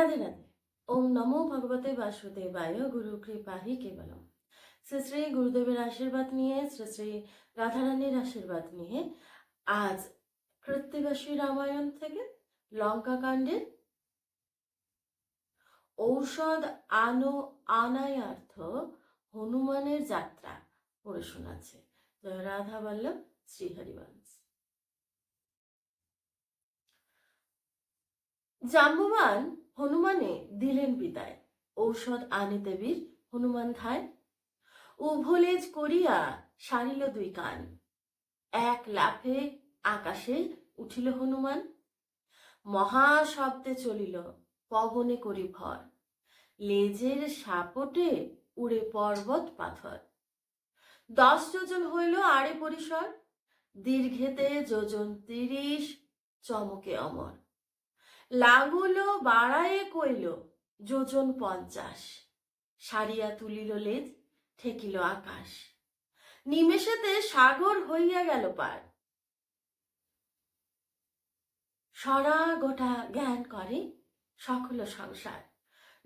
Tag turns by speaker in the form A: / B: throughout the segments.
A: রাধে রাধে ওম নমো ভগবতে বাসুদেবায় গুরু কৃপাহি কেবলম শ্রী শ্রী গুরুদেবের আশীর্বাদ নিয়ে শ্রী শ্রী রাধারানীর আশীর্বাদ নিয়ে আজ কৃত্তিবাসী রামায়ণ থেকে লঙ্কা কাণ্ডের ঔষধ আনো আনায়ার্থ হনুমানের যাত্রা পড়ে শোনাচ্ছে। জয় রাধা বল্লভ শ্রীহরিবংশ জাম্ববান হনুমানে দিলেন বিদায়। ঔষধ আনে দেবীর হনুমান ধায়। উভলেজ করিয়া সারিল দুই কান। এক লাফে আকাশে উঠিল হনুমান। মহা শব্দে চলিল পবনে করি ভর। লেজের সাপটে উড়ে পর্বত পাথর। দশ যোজন হইল আড়ে পরিসর। দীর্ঘেতে যোজন তিরিশ চমকে অমর। লাগুল বাড়ায়ে কইল, যোজন পঞ্চাশ। সারিয়া তুলিল লেজ, ঠেকিল আকাশ। নিমেষেতে সাগর হইয়া গেল পার। সরা গোটা জ্ঞান করে সকল সংসার।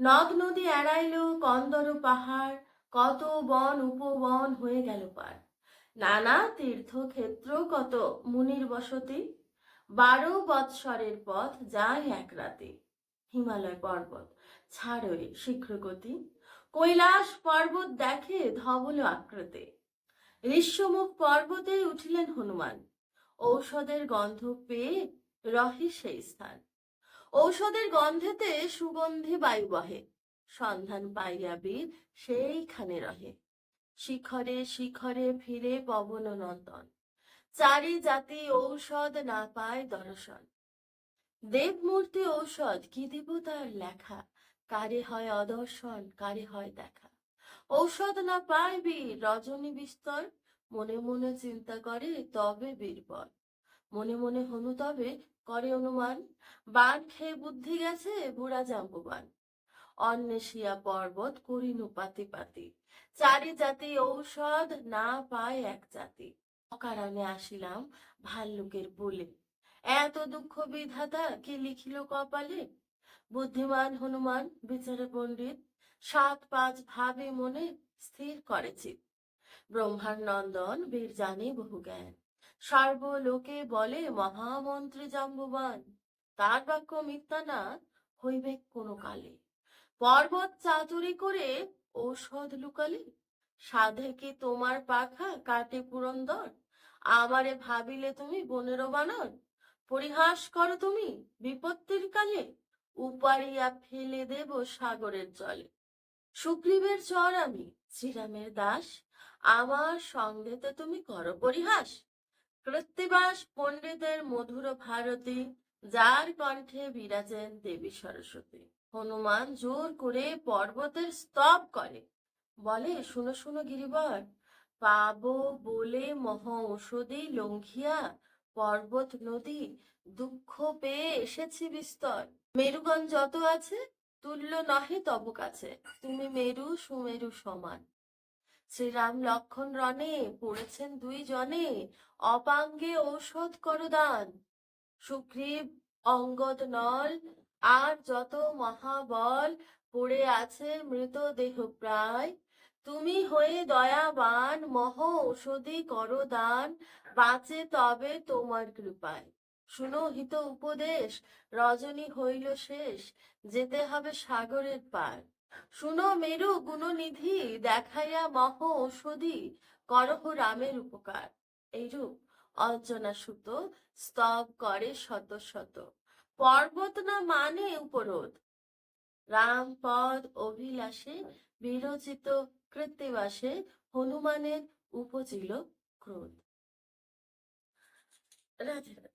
A: নদ নদী এড়াইল, কন্দর পাহাড়, কত বন উপবন হয়ে গেল পার। নানা তীর্থক্ষেত্র কত মুনির বসতি। বারো বৎসরের পথ যায় এক রাতে। হিমালয় পর্বত, ছাড়ে শীঘ্র গতি কৈলাস পর্বত দেখে ধবল আকৃতে। ঋষ্যমুখ পর্বতে উঠিলেন হনুমান। ঔষধের গন্ধ পেয়ে রহে সেই স্থান। ঔষধের গন্ধেতে সুগন্ধি বায়ু বহে। সন্ধান পাইয়া বীর সেইখানে রহে। শিখরে শিখরে ফিরে পবন নন্দন চারি জাতি ঔষধ না পায় দর্শন। দেবমূর্তি ঔষধ, কি দিব তার লেখা? কারে হয় অদর্শন, কারে হয় দেখা? ঔষধ না পায় বীর, রজনী বিস্তর। মনে মনে চিন্তা করে, তবে বীরবল মনে মনে হনু তবে, করে অনুমান। বান খেয়ে বুদ্ধি গেছে, বুড়া জাম্বুবান। অন্বেষিয়া পর্বত করিনু পাতি পাতি। চারি জাতি ঔষধ না পায় এক জাতি। অকারণে আসিলাম ভাল্লুকের বলে। এত দুঃখ বিধাতা কে লিখিল কপালে? বুদ্ধিমান হনুমান, বিচারে পণ্ডিত, সাত পাঁচ ভাবে মনে স্থির করেছি ব্রহ্মার নন্দন বীর জানে বহু জ্ঞান। সর্বলোকে বলে মহামন্ত্রী জাম্ববান। তার বাক্য মিথ্যা না, হইবে কোনো কালে। পর্বত চাতুরি করে ঔষধ লুকালে? সাধে কি তোমার পাখা কাটে পুরন্দর? আমারে ভাবিলে তুমি বনের বানর, পরিহাস করো তুমি বিপত্তির কালে, উপারিয়া ফেলে দেব সাগরের জলে। সুগ্রীবের চর আমি, শ্রীরামের দাস, আমার সঙ্গেতে তুমি করো পরিহাস। কৃত্তিবাস পণ্ডিতের মধুর ভারতী, যার কণ্ঠে বিরাজেন দেবী সরস্বতী। হনুমান জোর করে পর্বতের স্তব করে। বলে, শুনো শুনো গিরিবর পাবো বলে মহা ঔষধি লঙ্ঘিয়া পর্বত নদী দুঃখ পেয়ে এসেছি বিস্তর। মেরুগঞ্জ যত আছে, তুল্য নহে তব কাছে। তুমি মেরু, সুমেরু সমান। শ্রীরাম লক্ষণ রণে পড়েছেন দুই জনে, অপাঙ্গে ঔষধ করো দান। সুগ্রীব অঙ্গদ নল, আর যত মহাবল পড়ে আছে মৃতদেহ প্রায় তুমি হয়ে দয়াবান, মহ ঔষধি করো দান, বাঁচে তবে তোমার কৃপায়। শুনো হিত উপদেশ, রজনী হইল শেষ, যেতে হবে সাগরের পার। শুনো মেরু গুণনিধি, দেখাইয়া মহ ঔষধি, করহ রামের উপকার। এইরূপ অর্চনা সুত স্তব করে শত শত। পর্বত না মানে উপরোধ? রাম পদ অভিলাষে বিরচিত কৃত্তিবাসে হনুমানের উপজিল ক্রোধ। রাধে রাধে